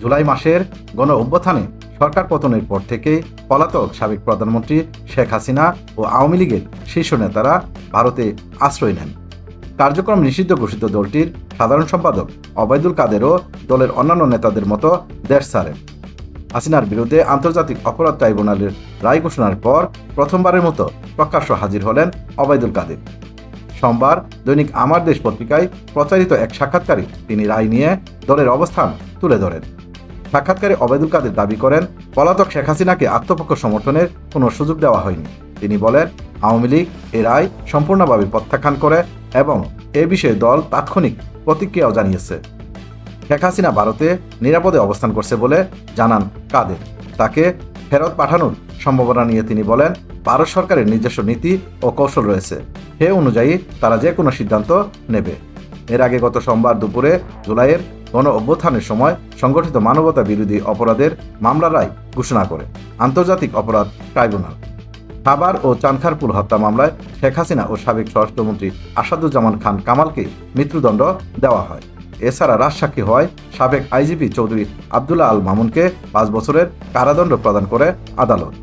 জুলাই মাসের গণ অভ্যুত্থানে সরকার পতনের পর থেকেই পলাতক সাবেক প্রধানমন্ত্রী শেখ হাসিনা ও আওয়ামী লীগের শীর্ষ নেতারা ভারতে আশ্রয় নেন। কার্যক্রম নিষিদ্ধ ঘোষিত দলটির সাধারণ সম্পাদক অবায়দুল কাদেরও দলের অন্যান্য নেতাদের মতো দেশ ছাড়েন। হাসিনার বিরুদ্ধে আন্তর্জাতিক অপরাধ ট্রাইব্যুনালের রায় ঘোষণার পর প্রথমবারের মতো প্রকাশ্য হাজির হলেন অবায়দুল কাদের। সোমবার দৈনিক আমার দেশ পত্রিকায় প্রচারিত এক সাক্ষাৎকারে তিনি রায় নিয়ে দলের অবস্থান তুলে ধরেন। সাক্ষাৎকারে অবায়দুল কাদের দাবি করেন, পলাতক শেখ হাসিনাকে আত্মপক্ষ সমর্থনের কোনো সুযোগ দেওয়া হয়নি। তিনি বলেন, আওয়ামী লীগ এ রায় সম্পূর্ণভাবে প্রত্যাখ্যান করে এবং এ বিষয়ে দল তাৎক্ষণিক প্রতিক্রিয়াও জানিয়েছে। শেখ হাসিনা ভারতে নিরাপদে অবস্থান করছে বলে জানান কাদের। তাকে ফেরত পাঠানোর সম্ভাবনা নিয়ে তিনি বলেন, ভারত সরকারের নিজস্ব নীতি ও কৌশল রয়েছে। সে অনুযায়ী তারা যে কোনো সিদ্ধান্ত নেবে। এর আগে গত সোমবার দুপুরে জুলাইয়ের গণ অভ্যুত্থানের সময় সংগঠিত মানবতা বিরোধী অপরাধের মামলা রায় ঘোষণা করে। আন্তর্জাতিক অপরাধ ট্রাইব্যুনাল। খাবার ও চানখারপুল হত্যা মামলায় শেখ হাসিনা ও সাবেক স্বরাষ্ট্রমন্ত্রী আসাদুজ্জামান খান কামালকে মৃত্যুদণ্ড দেওয়া হয়। এছাড়া রাজসাক্ষী হয় সাবেক আইজিপি চৌধুরী আবদুল্লাহ আল মামুনকে পাঁচ বছরের কারাদণ্ড প্রদান করে আদালত।